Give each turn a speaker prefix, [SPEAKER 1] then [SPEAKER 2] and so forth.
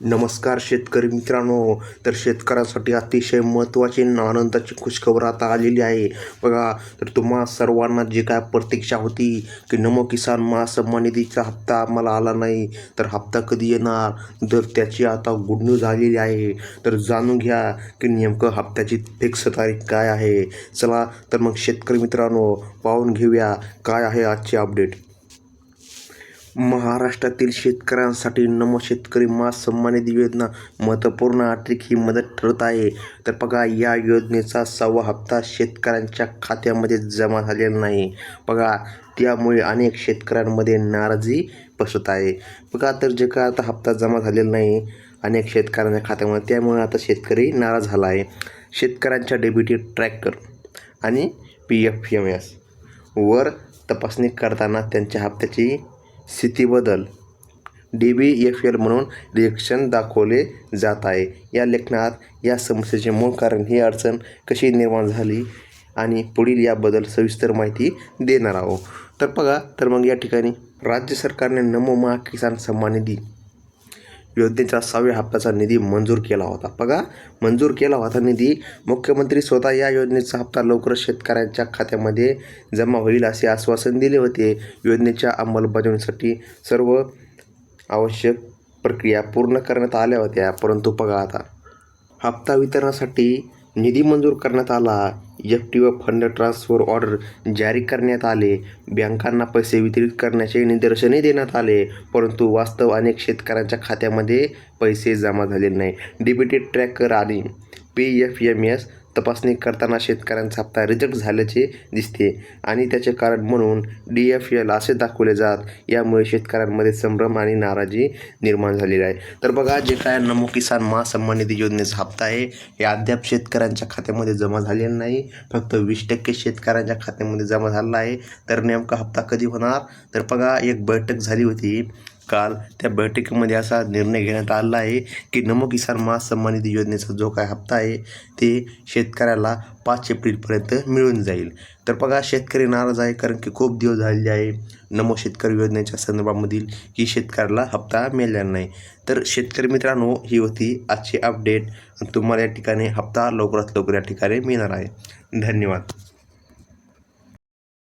[SPEAKER 1] नमस्कार शेतकरी मित्रांनो. तर शेतकऱ्यांसाठी अतिशय महत्त्वाची आनंदाची खुशखबर आता आलेली आहे. बघा तर तुम्हा सर्वांना जी काय प्रतीक्षा होती की नमो किसान महासन्मान निधीचा हप्ता आम्हाला आला नाही तर हप्ता कधी येणार? तर त्याची आता गुड न्यूज आलेली आहे. तर जाणून घ्या की नेमकं हप्त्याची फिक्स तारीख काय आहे. चला तर मग शेतकरी मित्रांनो पाहून घेऊया काय आहे आजची अपडेट. महाराष्ट्रातील शेतकऱ्यांसाठी नमो शेतकरी मास सन्मान निधी योजना महत्त्वपूर्ण आर्थिक ही मदत ठरत आहे. तर बघा या योजनेचा सहावा हप्ता शेतकऱ्यांच्या खात्यामध्ये जमा झालेला नाही. बघा त्यामुळे अनेक शेतकऱ्यांमध्ये नाराजी पसरत आहे. बघा तर जे काय आता हप्ता जमा झालेला नाही अनेक शेतकऱ्यांच्या खात्यामध्ये त्यामुळे आता शेतकरी नाराज झाला आहे. शेतकऱ्यांच्या डेबिटी ट्रॅकर आणि पी एफ एम एस वर तपासणी करताना त्यांच्या हप्त्याची स्थितीबद्दल डी बी एफ एल म्हणून रिएक्शन दाखवले जात आहे. या लेखनात या समस्येचे मूळ कारण ही अडचण कशी निर्माण झाली आणि पुढील याबद्दल सविस्तर माहिती देणार आहोत. तर बघा तर मग या ठिकाणी राज्य सरकारने नमो महा किसान सन्मान निधी योजनेचा सहाव्या हप्त्याचा निधी मंजूर केला होता. बघा मंजूर केला होता निधी मुख्यमंत्री स्वतः या योजनेचा हप्ता लवकरच शेतकऱ्यांच्या खात्यामध्ये जमा होईल असे आश्वासन दिले होते. योजनेच्या अंमलबजावणीसाठी सर्व आवश्यक प्रक्रिया पूर्ण करण्यात आल्या होत्या. परंतु बघा आता हप्ता वितरणासाठी निधी मंजूर करण्यात आला. एफ टी व फंड ट्रान्सफर ऑर्डर जारी करण्यात आले. बँकांना पैसे वितरित करण्याचे निदर्शनही देण्यात आले. परंतु वास्तव अनेक शेतकऱ्यांच्या खात्यामध्ये पैसे जमा झालेले नाही. डेबिटेड ट्रॅकर आणि पी एफ एम एस तपासणी करताना शेतकऱ्यांचा हप्ता रिजेक्ट झाल्याचे दिसते आणि त्याचे कारण म्हणून डी एफ एल असे दाखवले जात यामुळे शेतकऱ्यांमध्ये संभ्रम आणि नाराजी निर्माण झालेली आहे. तर बघा जे काय नमो किसान महासन्मान निधी योजनेचा हप्ता आहे हे अद्याप शेतकऱ्यांच्या खात्यामध्ये जमा झालेला नाही. फक्त वीस टक्के शेतकऱ्यांच्या खात्यामध्ये जमा झालेला आहे. तर नेमका हप्ता कधी होणार? तर बघा एक बैठक झाली होती. काल त्या बैठकीमध्ये असा निर्णय घेण्यात आला आहे की नमो किसान महासन्मान निधी योजनेचा जो काय हप्ता आहे ते शेतकऱ्याला पाच एप्रिलपर्यंत मिळून जाईल. तर बघा शेतकरी नाराज आहे कारण की खूप दिवस झालेले आहे. नमो शेतकरी योजनेच्या संदर्भामधील की शेतकऱ्याला हप्ता मिळाला नाही. तर शेतकरी मित्रांनो ही होती आजची अपडेट तुम्हाला या ठिकाणी हप्ता लवकरात लवकर या ठिकाणी मिळणार आहे. धन्यवाद.